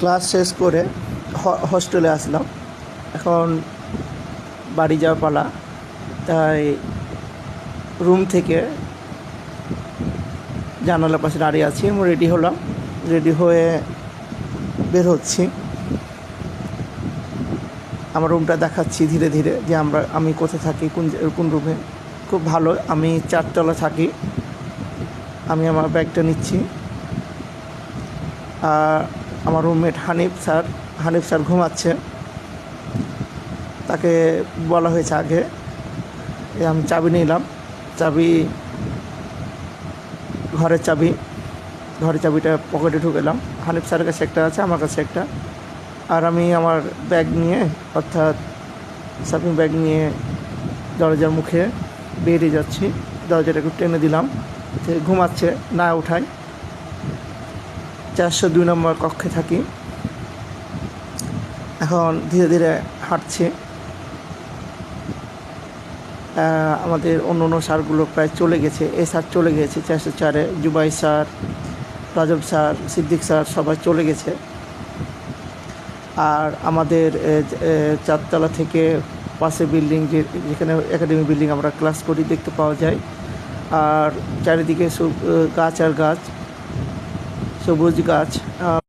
Class শেষ করে হস্টেলে আসলাম। এখন বাড়ি যাওয়ার পালা। তাই রুম থেকে জানালার পাশে দাঁড়িয়ে আছি। আমি রেডি হলাম। রেডি হয়ে বের হচ্ছি। আমার রুমটা দেখাচ্ছি ধীরে ধীরে যে আমরা, আমি কোথায় থাকি, কোন কোন রুমে। খুব ভালো, আমি চারতলা থাকি। আমি আমার ব্যাগটা নিচ্ছি। আর আমার roommate Hanif sir Hanif sir ঘুমাচ্ছে। তাকে বলা হয়েছে আগে। আমি চাবি নিলাম। চাবি, ঘরের চাবি, ঘরের চাবিটা পকেটে ঢুকেলাম। হানিফ স্যারের কাছে একটা আছে, আমার কাছে একটা। আর আমি আমার ব্যাগ নিয়ে, অর্থাৎ শপিং ব্যাগ নিয়ে দরজার মুখে বেরিয়ে যাচ্ছি। দরজাটা একটু টেনে দিলাম। সে ঘুমাচ্ছে, না উঠাই চারশো দুই নম্বর কক্ষে থাকি। এখন ধীরে ধীরে হাঁটছি। আমাদের অন্য অন্য স্যারগুলো প্রায় চলে গেছে। এ স্যার চলে গেছে, চারশো চারে। Jubai sir, Rajab sir, Siddique sir, সবাই চলে গেছে। আর আমাদের চারতলা থেকে পাশে বিল্ডিং যে, যেখানে একাডেমি বিল্ডিং আমরা ক্লাস করি, দেখতে পাওয়া যায়। আর চারিদিকে গাছ আর গাছ। সবুজ গাছ আহ,